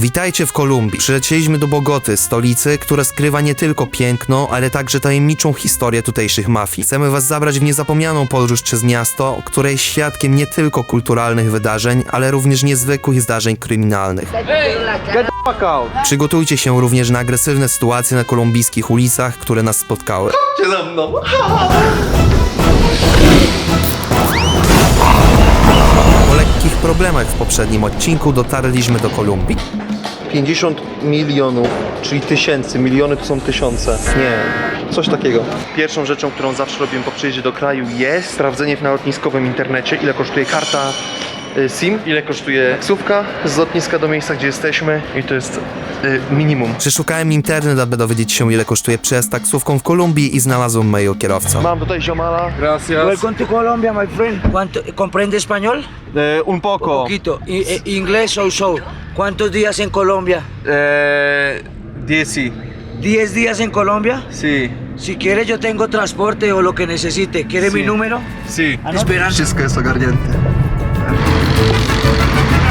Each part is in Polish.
Witajcie w Kolumbii. Przylecieliśmy do Bogoty, stolicy, która skrywa nie tylko piękno, ale także tajemniczą historię tutejszych mafii. Chcemy was zabrać w niezapomnianą podróż przez miasto, które jest świadkiem nie tylko kulturalnych wydarzeń, ale również niezwykłych zdarzeń kryminalnych. Przygotujcie się również na agresywne sytuacje na kolumbijskich ulicach, które nas spotkały. Cię za mną. Po lekkich problemach w poprzednim odcinku dotarliśmy do Kolumbii. 50 milionów, czyli tysięcy. Miliony to są tysiące. Nie, coś takiego. Pierwszą rzeczą, którą zawsze robię po przyjeździe do kraju jest sprawdzenie w na lotniskowym internecie, ile kosztuje karta y, SIM, ile kosztuje taksówka z lotniska do miejsca, gdzie jesteśmy i to jest y, minimum. Przeszukałem internet, aby dowiedzieć się, ile kosztuje przejazd taksówką w Kolumbii i znalazłem mojego kierowcę. Mam tutaj ziomala. Welcome to Colombia, my friend. ¿Cuánto, ¿Comprende español? E, un poco. Poquito. I, e, inglés so so. ¿Cuántos días en Colombia? E, dieci. ¿10 días en Colombia? Si. Si quiere yo tengo transporte o lo que necesite. ¿Quiere mi número? Si. Esperan.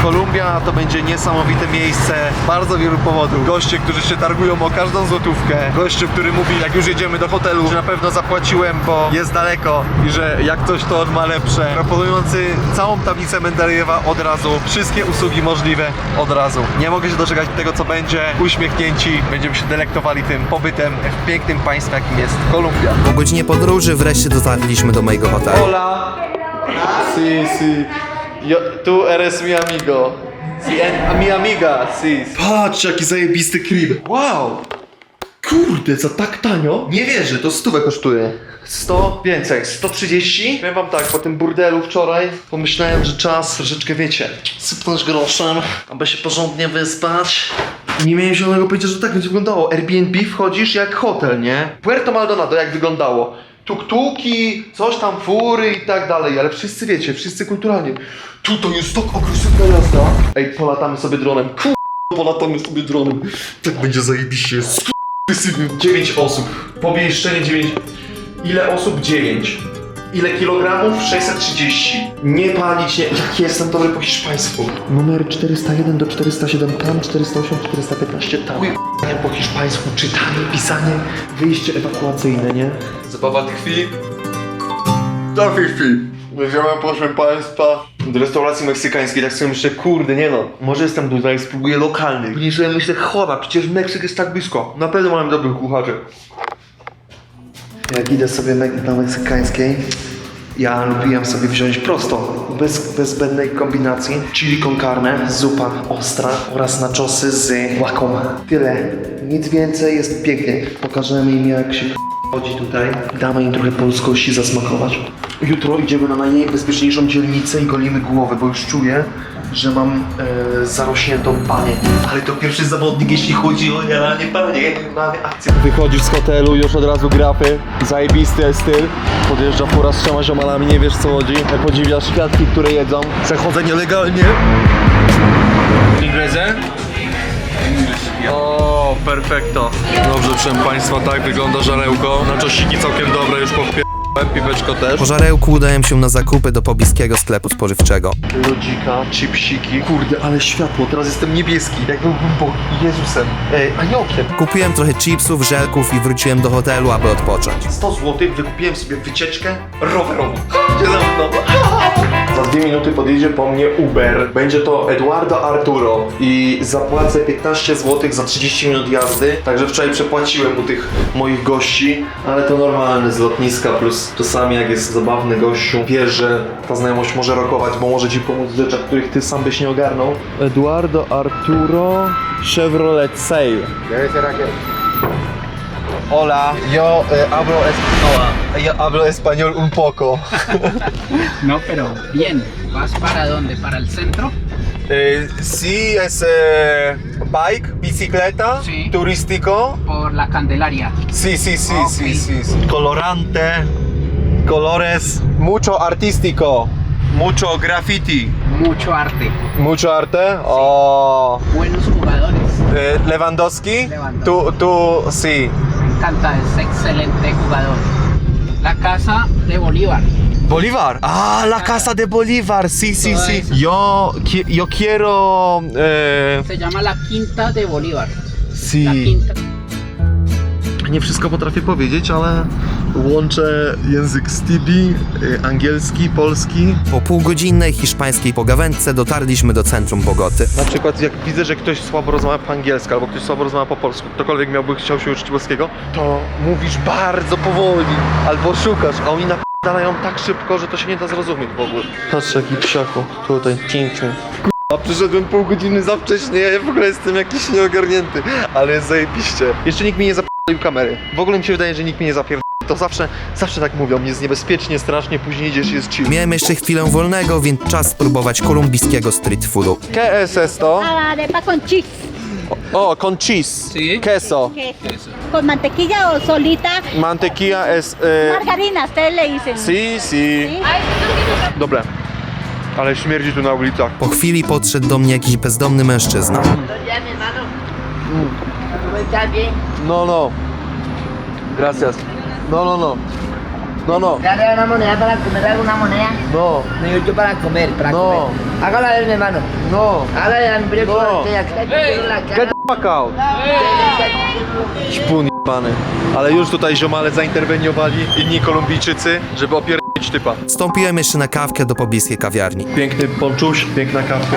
Kolumbia to będzie niesamowite miejsce z bardzo wielu powodów. Goście, którzy się targują o każdą złotówkę. Gościu, który mówi, jak już jedziemy do hotelu, że na pewno zapłaciłem, bo jest daleko i że jak coś to on ma lepsze. Proponujący całą tablicę Mendelejewa od razu, wszystkie usługi możliwe od razu. Nie mogę się doczekać tego, co będzie. Uśmiechnięci, będziemy się delektowali tym pobytem w pięknym państwie, jakim jest Kolumbia. Po godzinie podróży wreszcie dotarliśmy do mojego hotelu. Hola. Sí, sí. Yo, tú eres mi amigo. Sí, en- mi amiga, sí. Patrz, jaki zajebisty krib. Wow. Kurde, za tak tanio? Nie wierzę, to stówę kosztuje. 100 więcej, 130. Powiem wam tak, po tym burdelu wczoraj pomyślałem, że czas troszeczkę, wiecie, sypnąć groszem, aby się porządnie wyspać. Nie miałem zielonego pojęcia, że tak będzie wyglądało. Airbnb wchodzisz jak hotel, nie? Puerto Maldonado jak wyglądało. Tuktuki, coś tam, fury i tak dalej, ale wszyscy wiecie, wszyscy kulturalnie. Tutaj jest tak agresywna jazda. Ej, polatamy sobie dronem. Kur... polatamy sobie dronem. Tak będzie zajebiście. Skurwysyny. 9 osób. Pomieszczenie 9. Ile osób? 9. Ile kilogramów? 630. Nie palić, nie. Jak jestem dobry po hiszpańsku. Numer 401 do 407 tam, 408, 415 tam. Chuj, nie po hiszpańsku. Czytanie, pisanie, wyjście ewakuacyjne, nie? Zabawa tkwi. Do Fifi. Wziąłem, proszę Państwa, do restauracji meksykańskiej, tak sobie myślę, kurde, nie no, może jestem tutaj, spróbuję lokalny. Później sobie myślę, chowa, przecież Meksyk jest tak blisko. Na pewno mamy dobrych kucharzy. Jak idę sobie me- na meksykańskiej, ja lubiłem sobie wziąć prosto, bez, bez zbędnej kombinacji. Chili con carne, zupa ostra oraz naczosy z łaką. Tyle, nic więcej, jest pięknie. Pokażemy im jak się chodzi tutaj. Damy im trochę polskości zasmakować. Jutro idziemy na najbezpieczniejszą dzielnicę i golimy głowę, bo już czuję, że mam e, zarośniętą panię. Ale to pierwszy zawodnik, jeśli chodzi o jaranie panie. Mamy akcję. Wychodzisz z hotelu, już od razu grafy. Zajebisty jest styl. Podjeżdża fura z trzema ziomalami, nie wiesz co chodzi. Podziwiasz kwiatki, które jedzą. Przechodzę nielegalnie. Inglezę? O, perfekto. Dobrze, proszę Państwa, tak wygląda żarełko. Na czosiki całkiem dobre, już po piweczko też. Po żarełku udałem się na zakupy do pobliskiego sklepu spożywczego. Lodzika, chipsiki. Kurde, ale światło, teraz jestem niebieski. Jakbym był Jezusem. Ej, aniołkiem. Kupiłem trochę chipsów, żelków i wróciłem do hotelu, aby odpocząć. 100 zł wykupiłem sobie wycieczkę rowerową. Chodźcie za mną. Za dwie minuty podjedzie po mnie Uber. Będzie to Eduardo Arturo i zapłacę 15 zł za 30 minut jazdy. Także wczoraj przepłaciłem u tych moich gości, ale to normalne z lotniska plus czasami jak jest zabawny gościu, wiesz, że ta znajomość może rokować, bo może ci pomóc w rzeczach, których ty sam byś nie ogarnął. Eduardo Arturo Chevrolet Sail. Hola, yo eh, hablo español. Yo hablo español un poco. No, pero bien. ¿Vas para dónde? ¿Para el centro? Eh, sí, es eh, bike, bicicleta, Sí. turístico. Por la Candelaria. Sí, sí, sí, Ok. sí, sí, sí. Colorante, colores, mucho artístico, mucho graffiti, Mucho arte. mucho arte. Oh, Buenos jugadores. eh, Lewandowski, Lewandowski. tú, tú, sí. Me encanta, es excelente jugador. La casa de Bolívar. Bolivar. Ah, la casa de Bolivar. Sí, sí, sí. Yo, yo quiero. Eh, Se llama la Quinta de Bolívar. La sí. Quinta. Nie wszystko potrafię powiedzieć, ale łączę język Stibi, y, angielski, polski. Po półgodzinnej hiszpańskiej pogawędce dotarliśmy do centrum Bogoty. Na przykład jak widzę, że ktoś słabo rozmawia po angielsku albo ktoś słabo rozmawia po polsku, ktokolwiek miałby chciał się uczyć polskiego, to mówisz bardzo powoli albo szukasz, a oni napadają tak szybko, że to się nie da zrozumieć w ogóle. Patrz jaki psiaku, tutaj piękny. A przyszedłem pół godziny za wcześnie, ja w ogóle jestem jakiś nieogarnięty, ale jest zajebiście. Jeszcze nikt mi nie zapierdolił kamery. W ogóle mi się wydaje, że nikt mnie nie zapierdolił. To zawsze, zawsze tak mówią, jest niebezpiecznie, strasznie, później idziesz i jest chill. Miałem jeszcze chwilę wolnego, więc czas spróbować kolumbijskiego street foodu. ¿Qué es esto? Arepa con cheese, Oh, con cheese. Sí. Queso. queso. con mantequilla o solita. Mantequilla es... Eh... Margarina, ustedes le dicen. Si, si. Dobre. Ale śmierdzi tu na ulicach. Po chwili podszedł do mnie jakiś bezdomny mężczyzna. No, no. Gracias. No, no, no. No, no. Dale una moneda para comer alguna moneda. No, No, yo para comer, para No. comer. Hágala de mi hermano. no. Hágala de mi No. acá, la Get cara. the fuck out. Śpun jebany. Ale już tutaj ziomale zainterweniowali, inni Kolumbijczycy, żeby opierdolić typa. Wstąpiłem jeszcze na kawkę do pobliskiej kawiarni. Piękny ponczuś, piękna kawka.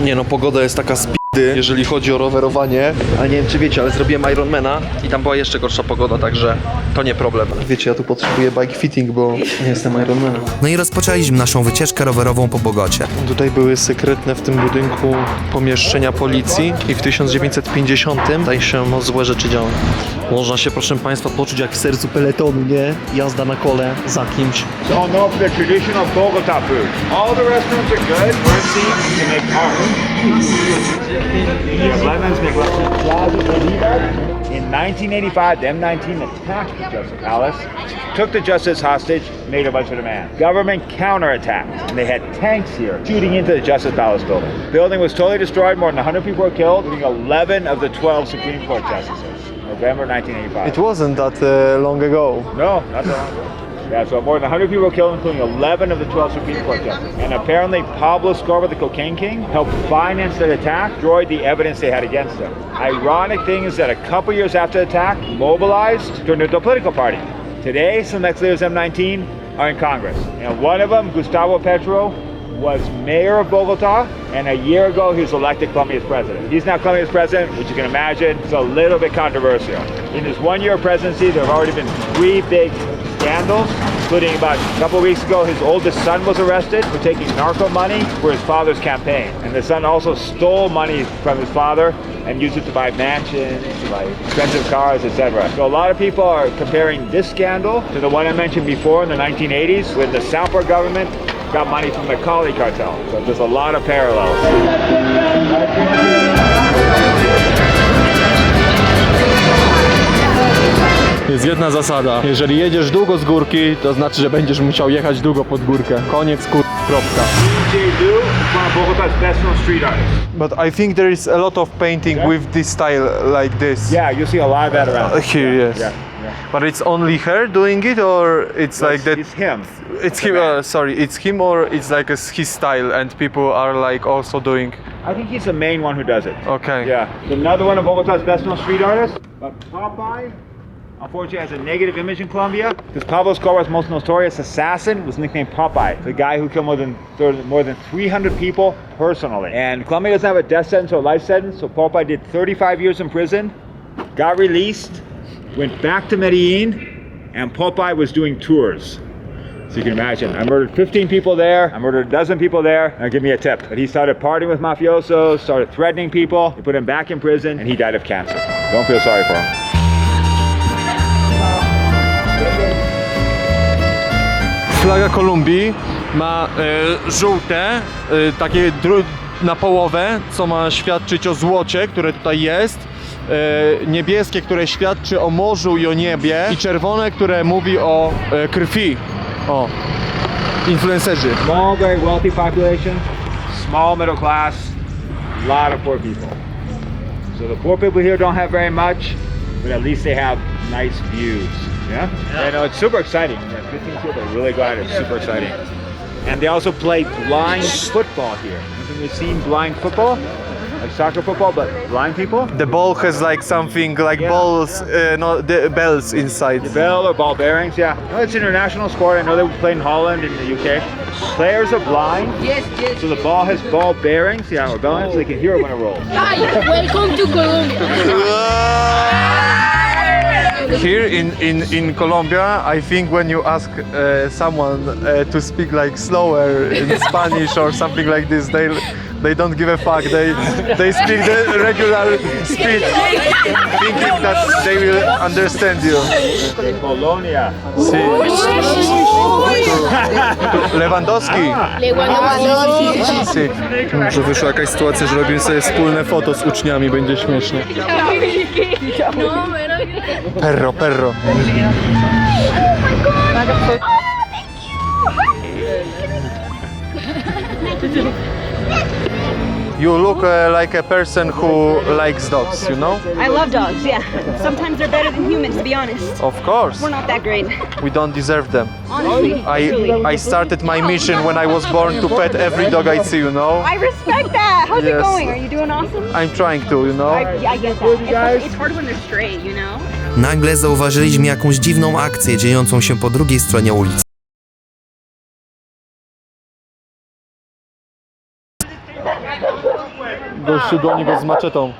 Nie no, pogoda jest taka spidy, jeżeli chodzi o rowerowanie. Ale nie wiem czy wiecie, ale zrobiłem Ironmana i tam była jeszcze gorsza pogoda, także to nie problem. Wiecie, ja tu potrzebuję bike fitting, bo nie jestem Ironmanem. No i rozpoczęliśmy naszą wycieczkę rowerową po Bogocie. Tutaj były sekretne w tym budynku pomieszczenia policji i w 1950 tutaj się złe rzeczy działy. Można się, proszę Państwa, poczuć jak w sercu peletonu, nie? Jazda na kole za kimś. The Bogota food. All the restaurants are good. To make lemons make. In 1985, the M19 attacked the Justice Palace, took the justice hostage, made a bunch of demands. Government counterattacked, and they had tanks here shooting into the Justice Palace building. Building was totally destroyed. More than 100 people were killed, including 11 of the 12 Supreme Court justices. November 1985. It wasn't that uh, long ago. No, not that long ago. Yeah, so more than 100 people were killed, including 11 of the 12 Supreme Court justices. And apparently, Pablo Escobar, the cocaine king, helped finance that attack, destroyed the evidence they had against him. Ironic thing is that a couple years after the attack, mobilized, turned into a political party. Today, some ex-leaders of M19 are in Congress. And one of them, Gustavo Petro, was mayor of Bogota, and a year ago he was elected Colombia's president. He's now Colombia's president, which you can imagine is a little bit controversial. In his one year presidency, there have already been three big scandals, including about a couple weeks ago, his oldest son was arrested for taking narco money for his father's campaign. And the son also stole money from his father and used it to buy mansions, to buy expensive cars, etc. So a lot of people are comparing this scandal to the one I mentioned before in the 1980s when the Salvador government got money from the Cali cartel. So there's a lot of parallels. Jest jedna zasada. Jeżeli jedziesz długo z górki, to znaczy, że będziesz musiał jechać długo pod górkę. Koniec, kur... kropka. But I think there is a lot of painting with this style like this. Yeah, you'll see a lot of that around. Uh, here, yes. Yeah, yeah. But it's only her doing it, or it's like that? It's him. It's him. Uh, sorry, it's him, or it's like a, his style, and people are like also doing. I think he's the main one who does it. Okay. Yeah. Another one of Bogota's best known street artists. But Popeye, unfortunately, has a negative image in Colombia because Pablo Escobar's most notorious assassin was nicknamed Popeye, the guy who killed more than more than 300 people personally. And Colombia doesn't have a death sentence or a life sentence, so Popeye did 35 years in prison, got released, went back to Medellin, and Popeye was doing tours. So you can imagine, I murdered 15 people there, I murdered a dozen people there. Now give me a tip. But he started partying with mafiosos, started threatening people. They put him back in prison, and he died of cancer. Don't feel sorry for him. Flaga Kolumbii ma e, żółte, e, takie na połowę, co ma świadczyć o złocie, które tutaj jest. E, niebieskie, które świadczy o morzu i o niebie. I czerwone, które mówi o krwi. Oh. O, influencerzy. Small, very wealthy population, small middle class, a lot of poor people. So the poor people here don't have very much, but at least they have nice views. Yeah. And know, it's super exciting. Yeah, 15 field, they're really glad it's super exciting. And they also play blind football here. Have you seen blind football? Like soccer football, but blind people? The ball has like something like Yeah. balls, uh, no, the bells inside. Bell or ball bearings, yeah. No, it's international sport. I know they play in Holland and the UK. Players are blind, Yes, yes. so the ball has ball bearings, yeah, or bearings, so they can hear it when it rolls. Welcome to Colombia. Here in, in, in Colombia, I think when you ask uh, someone uh, to speak like slower in Spanish or something like this, they they don't give a fuck. They they speak the regular speech, thinking that they will understand you. Polonia. Sí. Lewandowski. Sí. Może wyszła jakaś sytuacja, że robimy sobie wspólne foto z uczniami, będzie śmiesznie. Perro, perro. You look uh, like a person who likes dogs, you know? I love dogs, yeah. Sometimes they're better than humans, to be honest. Of course. We're not that great. We don't deserve them. Honestly, truly. I I started my mission when I was born to pet every dog I see, you know? I respect that. How's Yes. it going? Are you doing awesome? I'm trying to, you know? I, I get that. It's, it's hard when they're stray, you know? Nagle zauważyliśmy jakąś dziwną akcję dziejącą się po drugiej stronie ulicy. Gościu do niego z maczetą.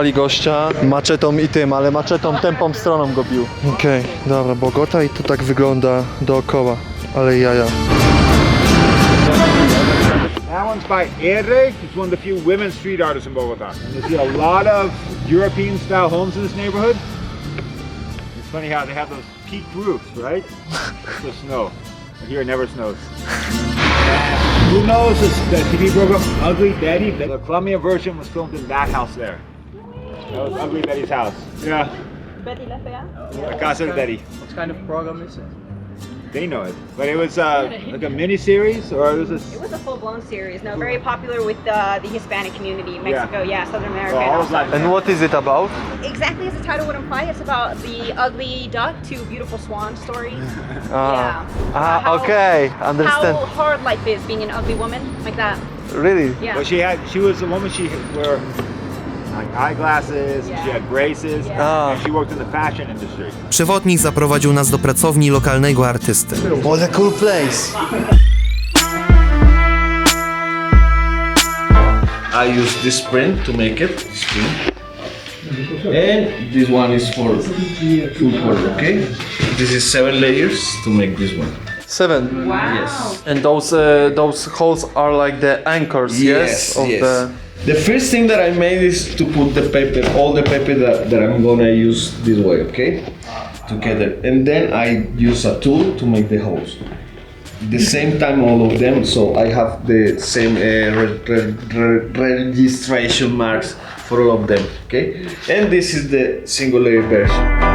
Ali gościa maczetą i tym, ale maczetą tępą stroną go bił. Okej, dobra, Bogota i to tak wygląda dookoła, ale jaja. That by Erre. It's one of the few women street artists in Bogota. And you see a lot of European style homes in this neighborhood. It's funny how they have those peaked roofs, right? the snow. And Here it never snows. And who knows this, the TV program Ugly Betty? The Colombian version was filmed in that house there. That was Ugly Betty's house. Yeah. Betty La Fea? La Casa de Betty. What kind of program is it? They know it. But it was uh, like a mini series or it was a It was a full-blown series. No, very popular with uh, the Hispanic community in Mexico. Yeah, Southern America. well, and all Latin And what is it about? Exactly as the title would imply, it's about the ugly duck to beautiful swan story. Ah, Yeah. ah How- okay, understand. How hard life is being an ugly woman, like that. Really? Yeah. Well, she had. She was a woman. She wore like eyeglasses. She had braces. Ah. And she worked in the fashion industry. Przewodnik zaprowadził nas do pracowni lokalnego artysty. What a cool place. I use this print to make it, this print. And this one is for full color, okay? This is seven layers to make this one. Seven. Yes. And those uh, those holes are like the anchors, yes, of the. The first thing that I made is to put the paper, all the paper that, that I'm gonna use this way, okay? Together. And then I use a tool to make the holes. The same time all of them, so I have the same uh, re- re- re- registration marks for all of them, okay? And this is the singular version.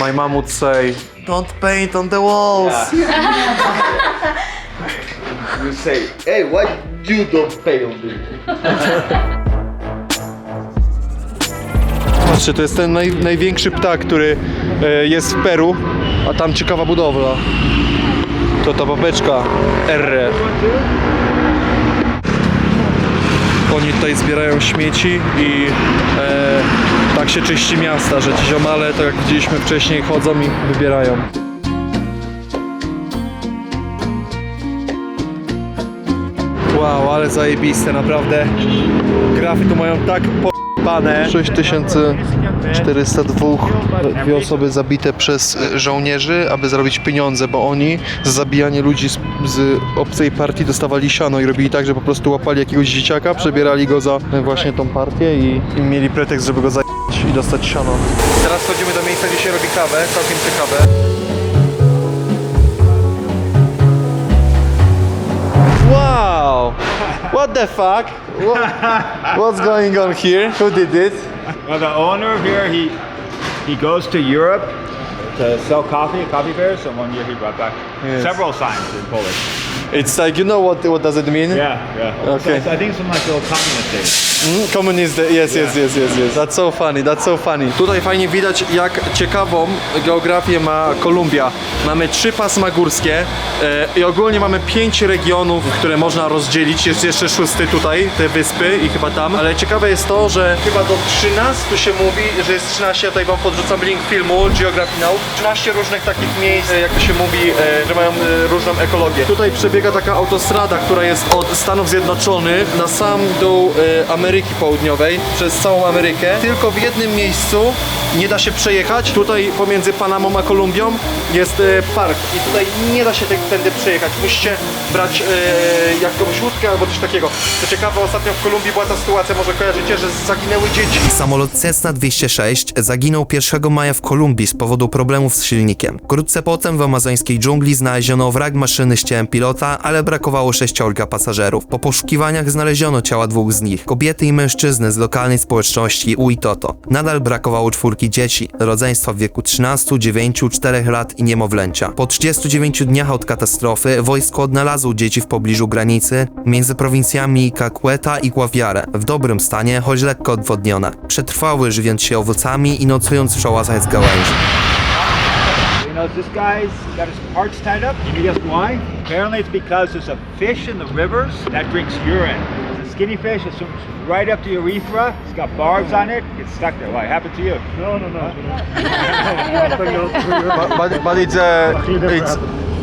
My mom would say, "Don't paint on the walls." You say, hey, why you don't pay on this? Patrzcie, to jest ten naj, największy ptak, który e, jest w Peru, a tam ciekawa budowla. To ta babeczka R. Oni tutaj zbierają śmieci i e, tak się czyści miasta, że ci ziomale, tak jak widzieliśmy wcześniej, chodzą i wybierają. Wow, ale zajebiste, naprawdę. Grafy tu mają tak po***bane. 6402 dwie osoby zabite przez żołnierzy, aby zarobić pieniądze, bo oni za zabijanie ludzi z, z obcej partii dostawali siano i robili tak, że po prostu łapali jakiegoś dzieciaka, przebierali go za właśnie tą partię i, i mieli pretekst, żeby go zajebać i dostać siano. Teraz chodzimy do miejsca, gdzie się robi kawę, całkiem ciekawe. Wow! What the fuck? What, what's going on here? Who did this? Well, the owner here, he he goes to Europe to sell coffee at coffee fairs. So one year he brought back Yes. several signs in Polish. It's like, you know what, what does it mean? Yeah, yeah. Okay. So I think it's some like old communist days. Mm, Communist, yes, yes, yes, yes, yes. That's so funny, that's so funny. Tutaj fajnie widać, jak ciekawą geografię ma Kolumbia. Mamy trzy pasma górskie e, i ogólnie mamy pięć regionów, które można rozdzielić. Jest jeszcze szósty tutaj, te wyspy i chyba tam. Ale ciekawe jest to, że chyba do 13 się mówi, że jest 13, ja tutaj wam podrzucam link filmu Geography Now. 13 różnych takich miejsc, e, jak to się mówi, e, że mają e, różną ekologię. Tutaj przebiega taka autostrada, która jest od Stanów Zjednoczonych na sam dół e, Ameryki Południowej, przez całą Amerykę. Tylko w jednym miejscu nie da się przejechać. Tutaj pomiędzy Panamą a Kolumbią jest e, park i tutaj nie da się tędy przejechać. Musicie brać e, jakąś albo coś takiego. Co ciekawe, ostatnio w Kolumbii była ta sytuacja, może kojarzycie, że zaginęły dzieci. Samolot Cessna 206 zaginął 1 maja w Kolumbii z powodu problemów z silnikiem. Wkrótce potem w amazońskiej dżungli znaleziono wrak maszyny z ciałem pilota, ale brakowało sześciorga pasażerów. Po poszukiwaniach znaleziono ciała dwóch z nich, kobiety i mężczyzny z lokalnej społeczności Uitoto. Nadal brakowało czwórki dzieci, rodzeństwa w wieku 13, 9, 4 lat i niemowlęcia. Po 39 dniach od katastrofy wojsko odnalazło dzieci w pobliżu granicy między prowincjami Caqueta i Guaviare w dobrym stanie, choć lekko odwodnione. Przetrwały żywiąc się owocami i nocując w szałasach z gałęzi. You know, this guy's got his parts tied up. Can you guess why? Apparently, it's because there's a fish in the rivers that drinks urine. It's a skinny fish. It swims right up to your urethra. It's got barbs on it. Gets stuck there. Why? Happened to you? No, no, no. but, but, but it's, uh, it's,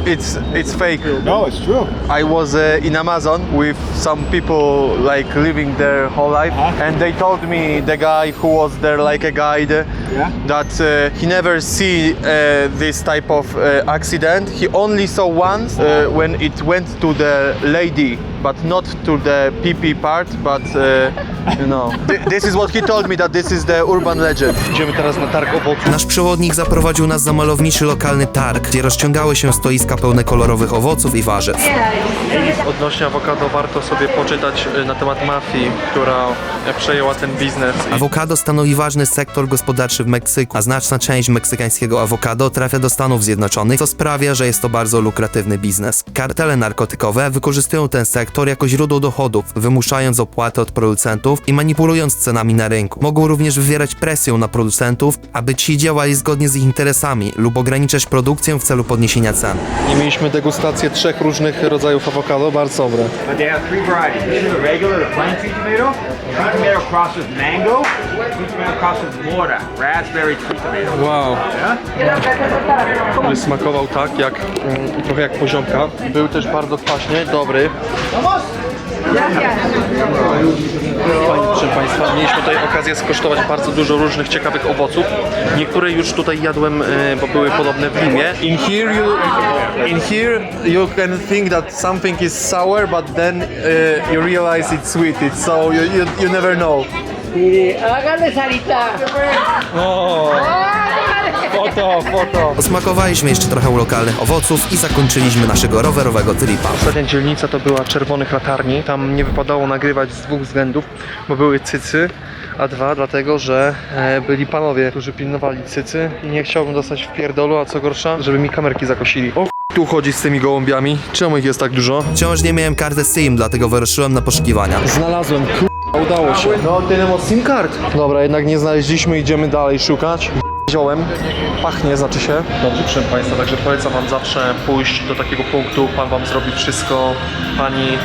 it's, it's fake. no, it's true. I was uh, in Amazon with some people like living their whole life, and they told me the guy who was there like a guide Yeah. that uh, he never see uh, this type of uh, accident. He only saw once uh, when it went to the lady, but not to the PP part. But uh, you know, Th- this is what he told me that this is the urban legend. Idziemy teraz na targ owoców. Nasz przewodnik zaprowadził nas za malowniczy lokalny targ, gdzie rozciągały się stoiska pełne kolorowych owoców i warzyw. Odnośnie awokado warto sobie poczytać y, na temat mafii, która e, przejęła ten biznes. Awokado stanowi ważny sektor gospodarczy w Meksyku, a znaczna część meksykańskiego awokado trafia do Stanów Zjednoczonych, co sprawia, że jest to bardzo lukratywny biznes. Kartele narkotykowe wykorzystują ten sektor jako źródło dochodów, wymuszając opłaty od producentów i manipulując cenami na rynku. Mogą również wywierać presję na producentów, aby ci działali zgodnie z ich interesami lub ograniczać produkcję w celu podniesienia cen. Nie mieliśmy degustację trzech różnych rodzajów awokado, bardzo dobre. But they have three varieties. This is the regular, the plain tree tomato. Tree tomato crossed with mango. Tomato crossed with mora. Raspberry tree tomato. Wow. Yeah? Który smakował tak, jak mm, trochę jak poziomka. Był też bardzo kwaśny, dobry. Proszę Państwa, mieliśmy tutaj okazję skosztować bardzo dużo różnych ciekawych owoców. Niektóre już tutaj jadłem, e, bo były podobne w Limie. In here you, in here you can think that something is sour, but then uh, you realize it's sweet. It's so you, you, you never know. Hágale, Sarita. Oh, foto, foto. Osmakowaliśmy jeszcze trochę lokalnych owoców i zakończyliśmy naszego rowerowego tripa. Ostatnia dzielnica to była Czerwonych Latarni. Tam nie wypadało nagrywać z dwóch względów, bo były cycy, a dwa dlatego, że e, byli panowie, którzy pilnowali cycy i nie chciałbym dostać w pierdolu, a co gorsza, żeby mi kamerki zakosili. O tu chodzi z tymi gołąbiami. Czemu ich jest tak dużo? Wciąż nie miałem karty SIM, dlatego wyruszyłem na poszukiwania. Znalazłem, k***a, udało się. No, tenemos SIM card. Dobra, jednak nie znaleźliśmy, idziemy dalej szukać. Wziąłem, pachnie, znaczy się. Dobrze, proszę Państwa, także polecam Wam zawsze pójść do takiego punktu, Pan Wam zrobi wszystko, Pani yy,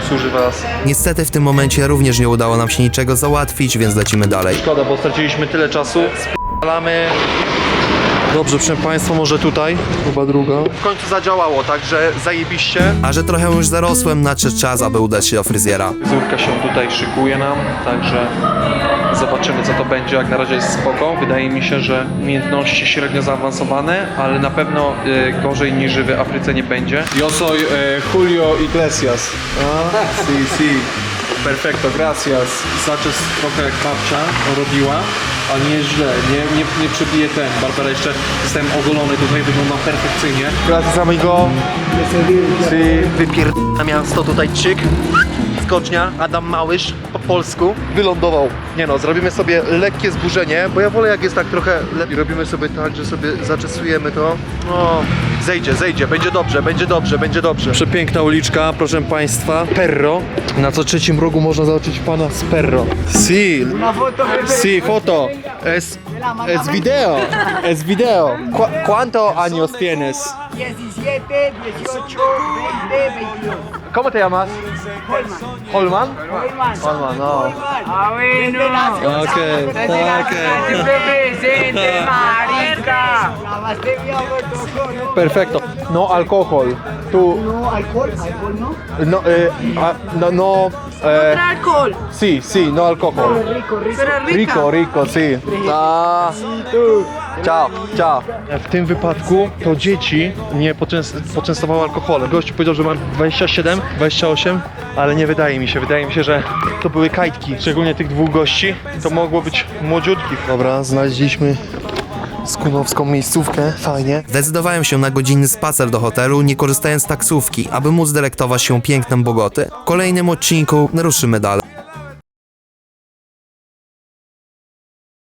obsłuży Was. Niestety w tym momencie również nie udało nam się niczego załatwić, więc lecimy dalej. Szkoda, bo straciliśmy tyle czasu. Spalamy. Dobrze, proszę Państwa, może tutaj. Chyba druga. W końcu zadziałało, także zajebiście. A że trochę już zarosłem, nadszedł czas, aby udać się do fryzjera. Zórka się tutaj szykuje nam, także zobaczymy co to będzie. Jak na razie jest spoko. Wydaje mi się, że umiejętności średnio zaawansowane, ale na pewno y, gorzej niż w Afryce nie będzie. Yo soy eh, Julio Iglesias. Ah, si, si. Perfecto, gracias. Zaczes trochę jak babcia robiła, a nie źle, nie, nie, nie przebije ten. Barbara jeszcze jestem ogolony, tutaj wygląda perfekcyjnie. Gracias amigo. Si. Wypier... na miasto tutaj czyk. Skocznia, Adam Małysz po polsku, wylądował. Nie no, zrobimy sobie lekkie zburzenie, bo ja wolę jak jest tak trochę lepiej. Robimy sobie tak, że sobie zaczesujemy to. No, zejdzie, zejdzie, będzie dobrze, będzie dobrze, będzie dobrze. Przepiękna uliczka, proszę Państwa. Perro. Na co trzecim rogu można zobaczyć pana z Perro. Si, si, foto. Es, es video, es video. Cu ¿Cuánto años tienes? 17, 18, 20, 22. ¿Cómo te llamas? Holman. Holman. Holman, no. Ah, bueno. Ok, ok. presente, marica. Perfecto. No alcohol. Tú, No, alcohol, alcohol no. no, eh, ah, no, no. Eh, alcohol. sí, sí, no alcohol. Rico, rico. Rico, rico, sí. Ah. Ciao, ciao. W tym wypadku to dzieci nie poczęst poczęstowały alkoholem. Gość powiedział, że ma 27, 28, ale nie wydaje mi się. Wydaje mi się, że to były kajtki. Szczególnie tych dwóch gości. To mogło być młodziutkich. Dobra, znaleźliśmy skunowską miejscówkę, fajnie. Zdecydowałem się na godzinny spacer do hotelu, nie korzystając z taksówki, aby móc delektować się pięknem Bogoty. W kolejnym odcinku ruszymy dalej.